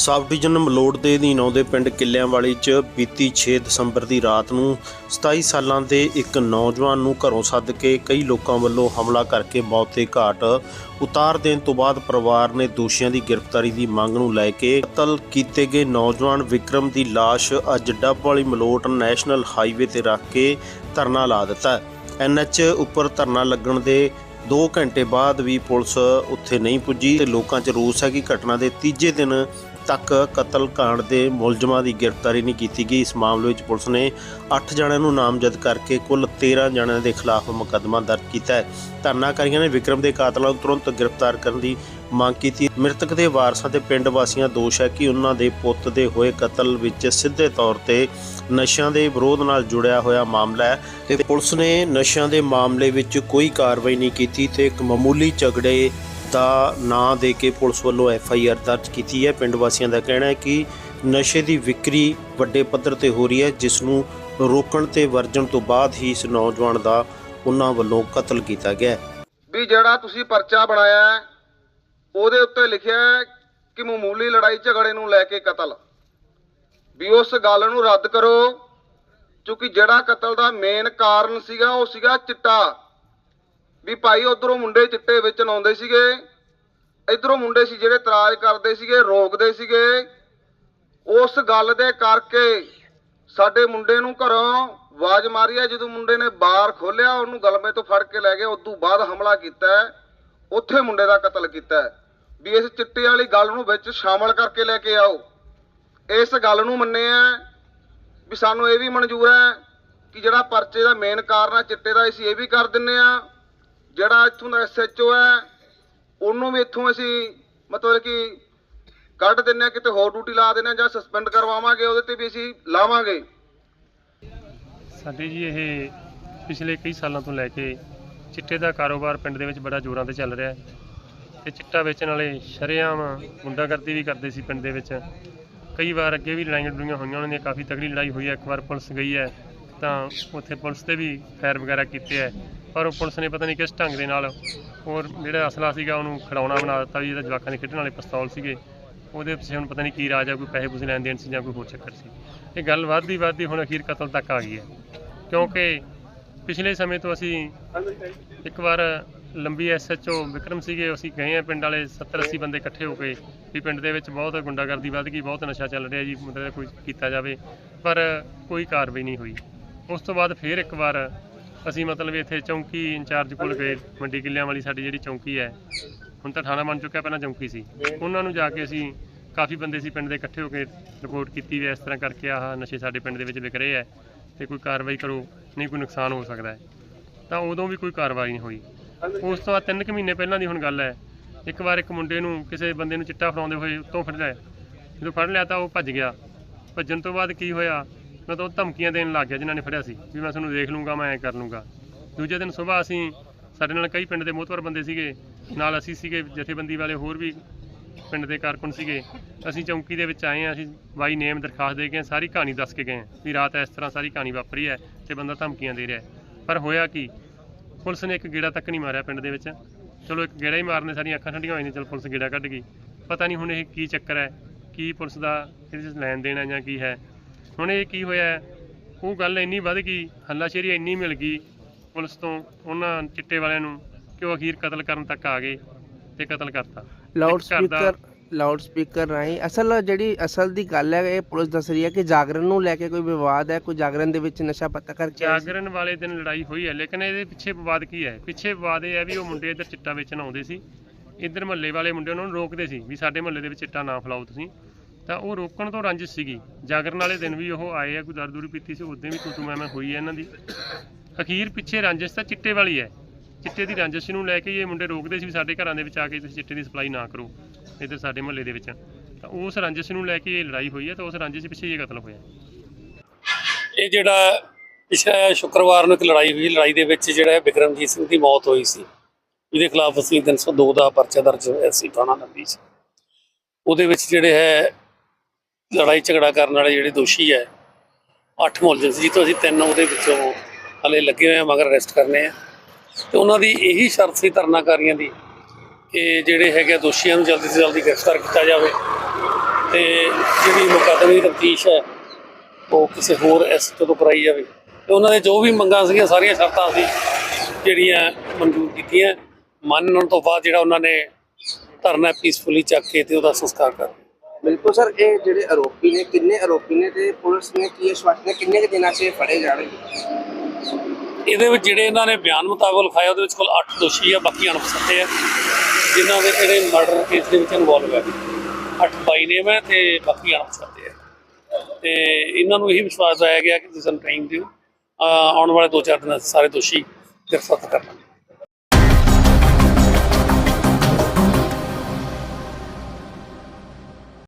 Sub division Malaud ਦੇ ਅਧੀਨ ਆਉਂਦੇ ਪਿੰਡ ਕਿੱਲਿਆਂਵਾਲੀ 'ਚ ਬੀਤੀ 6 ਦਸੰਬਰ ਦੀ ਰਾਤ ਨੂੰ 27 ਸਾਲਾਂ ਦੇ ਇੱਕ ਨੌਜਵਾਨ ਨੂੰ ਘਰੋਂ ਸੱਦ ਕੇ ਕਈ ਲੋਕਾਂ ਵੱਲੋਂ ਹਮਲਾ ਕਰਕੇ ਮੌਤ ਦੇ ਘਾਟ ਉਤਾਰ ਦੇਣ ਤੋਂ ਬਾਅਦ ਪਰਿਵਾਰ ਨੇ ਦੋਸ਼ੀਆਂ ਦੀ ਗ੍ਰਿਫਤਾਰੀ ਦੀ ਮੰਗ ਨੂੰ ਲੈ ਕੇ ਕਤਲ ਕੀਤੇ ਗਏ ਨੌਜਵਾਨ ਵਿਕਰਮ ਦੀ ਲਾਸ਼ ਅੱਜ ਡੱਬ ਵਾਲੀ ਮਲੋਟ ਨੈਸ਼ਨਲ ਹਾਈਵੇ ਤੇ ਰੱਖ ਕੇ ਧਰਨਾ ਲਾ ਦਿੱਤਾ ਹੈ। ਐਨਐਚ ਉੱਪਰ ਧਰਨਾ ਲੱਗਣ ਦੇ 2 ਘੰਟੇ ਬਾਅਦ ਵੀ ਪੁਲਿਸ ਉੱਥੇ ਨਹੀਂ ਪੁੱਜੀ ਤੇ ਲੋਕਾਂ 'ਚ ਰੋਸ ਹੈ ਕਿ ਘਟਨਾ ਦੇ ਤੀਜੇ ਦਿਨ ਤੱਕ ਕਤਲ ਕਾਂਡ ਦੇ ਮੁਲਜ਼ਮਾਂ ਦੀ ਗ੍ਰਿਫਤਾਰੀ ਨਹੀਂ ਕੀਤੀ ਗਈ। ਇਸ ਮਾਮਲੇ ਵਿੱਚ ਪੁਲਿਸ ਨੇ 8 ਜਣਿਆਂ ਨੂੰ ਨਾਮਜ਼ਦ ਕਰਕੇ ਕੁੱਲ 13 ਜਣਿਆਂ ਦੇ ਖਿਲਾਫ ਮੁਕੱਦਮਾ ਦਰਜ ਕੀਤਾ ਹੈ। ਧਰਨਾਕਾਰੀਆਂ ਨੇ ਵਿਕਰਮ ਦੇ ਕਾਤਲਾਂ ਨੂੰ ਤੁਰੰਤ ਗ੍ਰਿਫਤਾਰ ਕਰਨ ਦੀ ਮੰਗ ਕੀਤੀ। ਮ੍ਰਿਤਕ ਦੇ ਵਾਰਸਾਂ ਤੇ ਪਿੰਡ ਵਾਸੀਆਂ ਦੋਸ਼ ਹੈ ਕਿ ਉਹਨਾਂ ਦੇ ਪੁੱਤ ਦੇ ਹੋਏ ਕਤਲ ਵਿੱਚ ਸਿੱਧੇ ਤੌਰ ਤੇ ਨਸ਼ਿਆਂ ਦੇ ਵਿਰੋਧ ਨਾਲ ਜੁੜਿਆ ਹੋਇਆ ਮਾਮਲਾ ਹੈ ਤੇ ਪੁਲਿਸ ਨੇ ਨਸ਼ਿਆਂ ਦੇ ਮਾਮਲੇ ਵਿੱਚ ਕੋਈ ਕਾਰਵਾਈ ਨਹੀਂ ਕੀਤੀ ਤੇ ਇੱਕ ਮਾਮੂਲੀ ਝਗੜੇ ਦਾ ਨਾਂ ਦੇ ਕੇ ਪੁਲਿਸ ਵੱਲੋਂ ਐਫ ਆਈ ਆਰ ਦਰਜ ਕੀਤੀ ਹੈ। ਪਿੰਡ ਵਾਸੀਆਂ ਦਾ ਕਹਿਣਾ ਹੈ ਕਿ ਨਸ਼ੇ ਦੀ ਵਿਕਰੀ ਵੱਡੇ ਪੱਧਰ ਤੇ ਹੋ ਰਹੀ ਹੈ ਜਿਸ ਨੂੰ ਰੋਕਣ ਤੇ ਵਰਜਣ ਤੋਂ ਬਾਅਦ ਹੀ ਇਸ ਨੌਜਵਾਨ ਦਾ ਉਹਨਾਂ ਵੱਲੋਂ ਕਤਲ ਕੀਤਾ ਗਿਆ ਹੈ। ਵੀ ਜਿਹੜਾ ਤੁਸੀਂ ਪਰਚਾ ਬਣਾਇਆ ਹੈ, ਉਹਦੇ ਉੱਤੇ ਲਿਖਿਆ ਹੈ ਕਿ ਮਾਮੂਲੀ ਲੜਾਈ ਝਗੜੇ ਨੂੰ ਲੈ ਕੇ ਕਤਲ। ਵੀ ਉਸ ਗੱਲ ਨੂੰ ਰੱਦ ਕਰੋ ਕਿਉਂਕਿ ਜਿਹੜਾ ਕਤਲ ਦਾ ਮੇਨ ਕਾਰਨ ਸੀਗਾ ਉਹ ਸੀਗਾ ਚਿੱਟਾ। ਵੀ ਭਾਈ ਉਧਰੋਂ ਮੁੰਡੇ ਚਿੱਟੇ ਵੇਚਣ ਆਉਂਦੇ ਸੀਗੇ। ਇਧਰੋਂ ਮੁੰਡੇ ਸੀ ਜਿਹੜੇ ਤਰਾਜ ਕਰਦੇ ਸੀਗੇ, ਰੋਕਦੇ ਸੀਗੇ। ਉਸ ਗੱਲ ਦੇ ਕਰਕੇ ਸਾਡੇ ਮੁੰਡੇ ਨੂੰ ਘਰੋਂ ਆਵਾਜ਼ ਮਾਰੀ ਹੈ ਜਦੋਂ ਮੁੰਡੇ ਨੇ ਬਾਰ ਖੋਲਿਆ ਉਹਨੂੰ ਗਲਮੇ ਤੋਂ ਫੜ ਕੇ ਲੈ ਗਏ। ਉਸ ਤੋਂ ਬਾਅਦ ਹਮਲਾ ਕੀਤਾ। ਉੱਥੇ ਮੁੰਡੇ ਦਾ ਕਤਲ ਕੀਤਾ। ਵੀ ਇਸ ਚਿੱਟੇ ਵਾਲੀ ਗੱਲ ਨੂੰ ਵਿੱਚ ਸ਼ਾਮਲ ਕਰਕੇ ਲੈ ਕੇ ਆਓ। ਇਸ ਗੱਲ ਨੂੰ ਮੰਨਿਆ ਵੀ ਸਾਨੂੰ ਇਹ ਵੀ ਮਨਜ਼ੂਰ ਹੈ ਕਿ ਜਿਹੜਾ ਪਰਚੇ ਦਾ ਮੇਨ ਕਾਰਨ ਆ, ਚਿੱਟੇ ਦਾ, ਅਸੀਂ ਇਹ ਵੀ ਕਰ ਦਿੰਨੇ ਆ। ਜਿਹੜਾ ਇੱਥੋਂ ਦਾ ਐਸਐਚਓ ਹੈ, ਉਹਨੂੰ ਵੀ ਇੱਥੋਂ ਅਸੀਂ ਮਤਲਬ ਕਿ ਕੱਢ ਦਿੰਨੇ ਆ ਕਿਤੇ ਹੋਰ ਡਿਊਟੀ ਲਾ ਦਿੰਨੇ ਆ ਜਾਂ ਸਸਪੈਂਡ ਕਰਵਾਵਾਂਗੇ, ਉਹਦੇ ਤੇ ਵੀ ਅਸੀਂ ਲਾਵਾਂਗੇ। ਸਾਡੇ ਜੀ ਇਹ ਪਿਛਲੇ ਕਈ ਸਾਲਾਂ ਤੋਂ ਲੈ ਕੇ ਚਿੱਟੇ ਦਾ ਕਾਰੋਬਾਰ ਪਿੰਡ ਦੇ ਵਿੱਚ ਬੜਾ ਜ਼ੋਰਾਂ ਤੇ ਚੱਲ ਰਿਹਾ ਹੈ। ਤੇ ਚਿੱਟਾ ਵੇਚਣ ਵਾਲੇ ਸ਼ਰੇਆਮ ਗੁੰਡਾਗਰਦੀ ਵੀ ਕਰਦੇ ਸੀ ਪਿੰਡ ਦੇ ਵਿੱਚ। ਕਈ ਵਾਰ ਅੱਗੇ ਵੀ ਲੜਾਈਆਂ ਲੜੂਈਆਂ ਹੋਈਆਂ ਉਹਨਾਂ ਦੀਆਂ ਕਾਫੀ ਤਗੜੀ ਲੜਾਈ ਹੋਈ ਹੈ, ਇੱਕ ਵਾਰ ਪੁਲਿਸ ਗਈ ਹੈ, ਤਾਂ ਉੱਥੇ ਪੁਲਿਸ ਤੇ ਵੀ ਫਾਇਰ ਵਗੈਰਾ ਕੀਤੇ ਹੈ। ਪਰ ਉਹ ਪੁਲਿਸ ਨੇ ਪਤਾ ਨਹੀਂ ਕਿਸ ਢੰਗ ਦੇ ਨਾਲ ਹੋਰ ਜਿਹੜਾ ਅਸਲਾ ਸੀਗਾ ਉਹਨੂੰ ਖਿਡੌਣਾ ਬਣਾ ਦਿੱਤਾ ਵੀ ਇਹਦਾ ਜਵਾਕਾਂ ਦੇ ਖੇਡਣ ਵਾਲੇ ਪਿਸਤੌਲ ਸੀਗੇ। ਉਹਦੇ ਪਿੱਛੇ ਹੁਣ ਪਤਾ ਨਹੀਂ ਕੀ ਰਾਜ ਆ, ਕੋਈ ਪੈਸੇ ਪੂਸੇ ਲੈਣ ਦੇਣ ਸੀ ਜਾਂ ਕੋਈ ਹੋਰ ਚੱਕਰ ਸੀ। ਇਹ ਗੱਲ ਵੱਧਦੀ ਵੱਧਦੀ ਹੁਣ ਅਖੀਰ ਕਤਲ ਤੱਕ ਆ ਗਈ ਹੈ। ਕਿਉਂਕਿ ਪਿਛਲੇ ਸਮੇਂ ਤੋਂ ਅਸੀਂ ਇੱਕ ਵਾਰ ਲੰਬੀ ਐਸਐਚਓ ਵਿਕਰਮ ਸੀਗੇ, ਅਸੀਂ ਗਏ ਆ ਪਿੰਡ ਵਾਲੇ 70 80 ਬੰਦੇ ਇਕੱਠੇ ਹੋ ਕੇ ਵੀ ਪਿੰਡ ਦੇ ਵਿੱਚ ਬਹੁਤ ਗੁੰਡਾਗਰਦੀ ਵੱਧ ਗਈ ਬਹੁਤ ਨਸ਼ਾ ਚੱਲ ਰਿਹਾ ਜੀ, ਮਤਲਬ ਕੋਈ ਕੀਤਾ ਜਾਵੇ, ਪਰ ਕੋਈ ਕਾਰਵਾਈ ਨਹੀਂ ਹੋਈ। ਉਸ ਤੋਂ ਬਾਅਦ ਫਿਰ ਇੱਕ ਵਾਰ ਅਸੀਂ ਮਤਲਬ ਇੱਥੇ ਚੌਂਕੀ ਇੰਚਾਰਜ ਕੋਲ ਗਏ, ਮੰਡੀ ਕਿੱਲਿਆਂ ਵਾਲੀ ਸਾਡੀ ਜਿਹੜੀ ਚੌਂਕੀ ਹੈ, ਹੁਣ ਤਾਂ ਥਾਣਾ ਬਣ ਚੁੱਕਿਆ ਪਹਿਲਾਂ ਚੌਂਕੀ ਸੀ। ਉਹਨਾਂ ਨੂੰ ਜਾ ਕੇ ਅਸੀਂ ਕਾਫੀ ਬੰਦੇ ਸੀ ਪਿੰਡ ਦੇ ਇਕੱਠੇ ਹੋ ਕੇ ਰਿਪੋਰਟ ਕੀਤੀ ਵੀ ਇਸ ਤਰ੍ਹਾਂ ਕਰਕੇ ਆਹ ਨਸ਼ੇ ਸਾਡੇ ਪਿੰਡ ਦੇ ਵਿੱਚ ਵਿਕ ਰਹੇ ਹੈ ਤੇ ਕੋਈ ਕਾਰਵਾਈ ਕਰੋ, ਨਹੀਂ ਕੋਈ ਨੁਕਸਾਨ ਹੋ ਸਕਦਾ ਹੈ। ਤਾਂ ਉਦੋਂ ਵੀ ਕੋਈ ਕਾਰਵਾਈ ਨਹੀਂ ਹੋਈ। ਉਸ ਤੋਂ ਬਾਅਦ ਤਿੰਨ ਕੁ ਮਹੀਨੇ ਪਹਿਲਾਂ ਦੀ ਹੁਣ ਗੱਲ ਹੈ, ਇੱਕ ਵਾਰ ਇੱਕ ਮੁੰਡੇ ਨੂੰ ਕਿਸੇ ਬੰਦੇ ਨੂੰ ਚਿੱਟਾ ਫੜਾਉਂਦੇ ਹੋਏ ਉੱਤੋਂ ਫੜ ਲਿਆ। ਜਦੋਂ ਫੜ ਲਿਆ ਤਾਂ ਉਹ ਭੱਜ ਗਿਆ। ਭੱਜਣ ਤੋਂ ਬਾਅਦ ਕੀ ਹੋਇਆ? ਮੈਂ ਤਾਂ ਉਹ ਧਮਕੀਆਂ ਦੇਣ ਲੱਗ ਗਿਆ ਜਿਨ੍ਹਾਂ ਨੇ ਫੜਿਆ ਸੀ ਵੀ ਮੈਂ ਤੁਹਾਨੂੰ ਦੇਖ ਲੂੰਗਾ, ਮੈਂ ਐਂ ਕਰ ਲੂੰਗਾ। ਦੂਜੇ ਦਿਨ ਸਵੇਰ ਅਸੀਂ ਸਾਡੇ ਨਾਲ ਕਈ ਪਿੰਡ ਦੇ ਮੋਹਤਵਰ ਬੰਦੇ ਸੀਗੇ, ਨਾਲ ਅਸੀਂ ਸੀਗੇ ਜਥੇਬੰਦੀ ਵਾਲੇ ਹੋਰ ਵੀ ਪਿੰਡ ਦੇ ਕਾਰਕੁਨ ਸੀਗੇ। ਅਸੀਂ ਚੌਂਕੀ ਦੇ ਵਿੱਚ ਆਏ ਹਾਂ, ਅਸੀਂ ਬਾਈ ਨੇਮ ਦਰਖਾਸਤ ਦੇ ਕੇ ਸਾਰੀ ਕਹਾਣੀ ਦੱਸ ਕੇ ਗਏ ਹਾਂ ਵੀ ਰਾਤ ਇਸ ਤਰ੍ਹਾਂ ਸਾਰੀ ਕਹਾਣੀ ਵਾਪਰੀ ਹੈ ਤੇ ਬੰਦਾ ਧਮਕੀਆਂ ਦੇ ਰਿਹਾ ਪਰ ਹੋਇਆ ਕੀ? ਪੁਲਿਸ ਨੇ ਇੱਕ ਗੇੜਾ ਤੱਕ ਨਹੀਂ ਮਾਰਿਆ ਪਿੰਡ ਦੇ ਵਿੱਚ। ਚਲੋ ਇੱਕ ਗੇੜਾ ਹੀ ਮਾਰਨੇ ਸਾਡੀਆਂ ਅੱਖਾਂ ਠੰਡੀਆਂ ਹੋਈਆਂ ਚਲ ਪੁਲਿਸ ਗੇੜਾ ਕੱਢ ਗਈ। ਪਤਾ ਨਹੀਂ ਹੁਣ ਇਹ ਕੀ ਚੱਕਰ ਹੈ, ਕੀ ਪੁਲਿਸ ਦਾ ਇਹਦੇ 'ਚ ਲੈਣ ਦੇਣ ਹੈ ਜਾਂ ਕੀ ਹੈ। ਹੁਣ ਇਹ ਕੀ ਹੋਇਆ? ਉਹ ਗੱਲ ਇੰਨੀ ਵੱਧ ਗਈ ਹੱਲਾਸ਼ੇਰੀ ਇੰਨੀ ਮਿਲ ਗਈ ਪੁਲਿਸ ਤੋਂ ਉਹਨਾਂ ਚਿੱਟੇ ਵਾਲਿਆਂ ਨੂੰ ਕਿ ਉਹ ਅਖੀਰ ਕਤਲ ਕਰਨ ਤੱਕ ਆ ਗਏ ਤੇ ਕਤਲ ਕਰਤਾ ਲਾਊਡ ਸਪੀਕਰ ਲਾਊਡ ਸਪੀਕਰ ਰਾਹੀਂ ਅਸਲ ਜਿਹੜੀ ਅਸਲ ਦੀ ਗੱਲ ਹੈ ਇਹ ਪੁਲਿਸ ਦੱਸ ਰਹੀ ਹੈ ਕਿ ਜਾਗਰਣ ਨੂੰ ਲੈ ਕੇ ਕੋਈ ਵਿਵਾਦ ਹੈ ਕੋਈ ਜਾਗਰਣ ਦੇ ਵਿੱਚ ਨਸ਼ਾ ਪੱਤਾ ਕਰਕੇ। ਜਾਗਰਣ ਵਾਲੇ ਦਿਨ ਲੜਾਈ ਹੋਈ ਹੈ ਲੇਕਿਨ ਇਹਦੇ ਪਿੱਛੇ ਵਿਵਾਦ ਕੀ ਹੈ ਪਿੱਛੇ ਵਿਵਾਦ ਇਹ ਹੈ ਵੀ ਉਹ ਮੁੰਡੇ ਇੱਧਰ ਚਿੱਟਾ ਵੇਚਣ ਆਉਂਦੇ ਸੀ ਇੱਧਰ ਮਹੱਲੇ ਵਾਲੇ ਮੁੰਡੇ ਉਹਨਾਂ ਨੂੰ ਰੋਕਦੇ ਸੀ ਵੀ ਸਾਡੇ ਮਹੱਲੇ ਦੇ ਵਿੱਚ ਚਿੱਟਾ ਨਾ ਫਲਾਓ ਤੁਸੀਂ ਤਾਂ ਉਹ ਰੋਕਣ ਤੋਂ ਰੰਜਿਸ਼ ਸੀਗੀ। ਜਾਗਰਣ ਵਾਲੇ ਦਿਨ ਵੀ ਉਹ ਆਏ ਆ, ਕੋਈ ਦਰ ਪੀਤੀ ਸੀ ਉਦੋਂ ਵੀ ਤੂੰ ਮੈਂ ਹੋਈ ਹੈ ਇਹਨਾਂ ਦੀ। ਅਖੀਰ ਪਿੱਛੇ ਰੰਜਿਸ਼ ਤਾਂ ਚਿੱਟੇ ਵਾਲੀ ਹੈ। ਚਿੱਟੇ ਦੀ ਰੰਜਿਸ਼ ਨੂੰ ਲੈ ਕੇ ਇਹ ਮੁੰਡੇ ਰੋਕਦੇ ਸੀ ਵੀ ਸਾਡੇ ਘਰਾਂ ਦੇ ਵਿੱਚ ਆ ਕੇ ਤੁਸੀਂ ਚਿੱਟੇ ਦੀ ਸਪਲਾਈ ਨਾ ਕਰੋ ਇੱਧਰ ਸਾਡੇ ਮਹੱਲੇ ਦੇ ਵਿੱਚ। ਤਾਂ ਉਸ ਰੰਜਿਸ਼ ਨੂੰ ਲੈ ਕੇ ਇਹ ਲੜਾਈ ਹੋਈ ਹੈ ਤਾਂ ਉਸ ਰੰਜਿਸ਼ ਪਿੱਛੇ ਇਹ ਕਤਲ ਹੋਇਆ। ਇਹ ਜਿਹੜਾ ਪਿਛਲੇ ਸ਼ੁੱਕਰਵਾਰ ਨੂੰ ਇੱਕ ਲੜਾਈ ਹੋਈ, ਲੜਾਈ ਦੇ ਵਿੱਚ ਜਿਹੜਾ ਹੈ ਬਿਕਰਮਜੀਤ ਸਿੰਘ ਦੀ ਮੌਤ ਹੋਈ ਸੀ। ਇਹਦੇ ਖਿਲਾਫ ਅਸੀਂ 302 ਦਾ ਪਰਚਾ ਦਰਜ ਹੋਇਆ ਸੀ ਥਾਣਾ ਨੰਦੀ 'ਚ। ਉਹਦੇ ਵਿੱਚ ਜਿਹੜੇ ਹੈ ਲੜਾਈ ਝਗੜਾ ਕਰਨ ਵਾਲੇ ਜਿਹੜੇ ਦੋਸ਼ੀ ਹੈ, ਅੱਠ ਮੁਲਜ਼ਮ ਸੀ, ਜਿੱਥੋਂ ਅਸੀਂ ਤਿੰਨ ਉਹਦੇ ਵਿੱਚੋਂ ਹਲੇ ਲੱਗੇ ਹੋਏ ਆ ਮਗਰ ਅਰੈਸਟ ਕਰਨੇ ਆ। ਤੇ ਉਹਨਾਂ ਦੀ ਇਹੀ ਸ਼ਰਤ ਸੀ ਧਰਨਾਕਾਰੀਆਂ ਦੀ ਕਿ ਜਿਹੜੇ ਹੈਗੇ ਆ ਦੋਸ਼ੀਆਂ ਨੂੰ ਜਲਦੀ ਤੋਂ ਜਲਦੀ ਗ੍ਰਿਫਤਾਰ ਕੀਤਾ ਜਾਵੇ। ਤੇ ਜਿਹੜੀ ਮੁਕੱਦਮੇ ਦੀ ਤਫਤੀਸ਼ ਹੈ, ਉਹ ਕਿਸੇ ਹੋਰ ਐਸਐਚਓ ਤੋਂ ਕਰਾਈ ਜਾਵੇ। ਤੇ ਉਹਨਾਂ ਦੇ ਜੋ ਵੀ ਮੰਗਾਂ ਸੀਗੀਆਂ, ਸਾਰੀਆਂ ਸ਼ਰਤਾਂ ਅਸੀਂ ਜਿਹੜੀਆਂ ਮਨਜ਼ੂਰ ਕੀਤੀਆਂ, ਮੰਨਣ ਤੋਂ ਬਾਅਦ ਜਿਹੜਾ ਉਹਨਾਂ ਨੇ ਧਰਨਾ ਪੀਸਫੁਲੀ ਚੱਕ ਕੇ ਤੇ ਉਹਦਾ ਸੰਸਕਾਰ ਕਰ ਬਿਲਕੁਲ ਸਰ, ਇਹ ਜਿਹੜੇ ਆਰੋਪੀ ਨੇ, ਕਿੰਨੇ ਆਰੋਪੀ ਨੇ ਤੇ ਪੁਲਿਸ ਨੇ ਕੀ ਆਸ਼ਵਾਸਨ ਨੇ ਕਿੰਨੇ ਕੁ ਦਿਨਾਂ 'ਚ ਇਹ ਫੜੇ ਜਾਣਗੇ? ਇਹਦੇ ਵਿੱਚ ਜਿਹੜੇ ਇਹਨਾਂ ਨੇ ਬਿਆਨ ਮੁਤਾਬਕ ਲਿਖਾਇਆ, ਉਹਦੇ ਵਿੱਚ ਕੋਲ 8 ਦੋਸ਼ੀ ਆ, ਬਾਕੀ ਅਣਪਛਾਤੇ ਆ, ਜਿਨ੍ਹਾਂ ਦੇ ਜਿਹੜੇ ਮਰਡਰ ਕੇਸ ਦੇ ਵਿੱਚ ਇਨਵੋਲਵ ਹੈ 8 ਬਾਈ ਨੇਮ ਹੈ ਤੇ ਬਾਕੀ ਅਣਪਛਾਤੇ ਆ। ਤੇ ਇਹਨਾਂ ਨੂੰ ਇਹੀ ਵਿਸ਼ਵਾਸ ਦਿਵਾਇਆ ਗਿਆ ਕਿ ਤੁਸੀਂ ਸਾਨੂੰ ਟਾਈਮ ਦਿਓ। ਅਹ ਆਉਣ ਵਾਲੇ 2-4 ਦਿਨਾਂ 'ਚ ਸਾਰੇ ਦੋਸ਼ੀ ਗ੍ਰਿਫਤਾਰ ਕਰ ਲਾਂਗੇ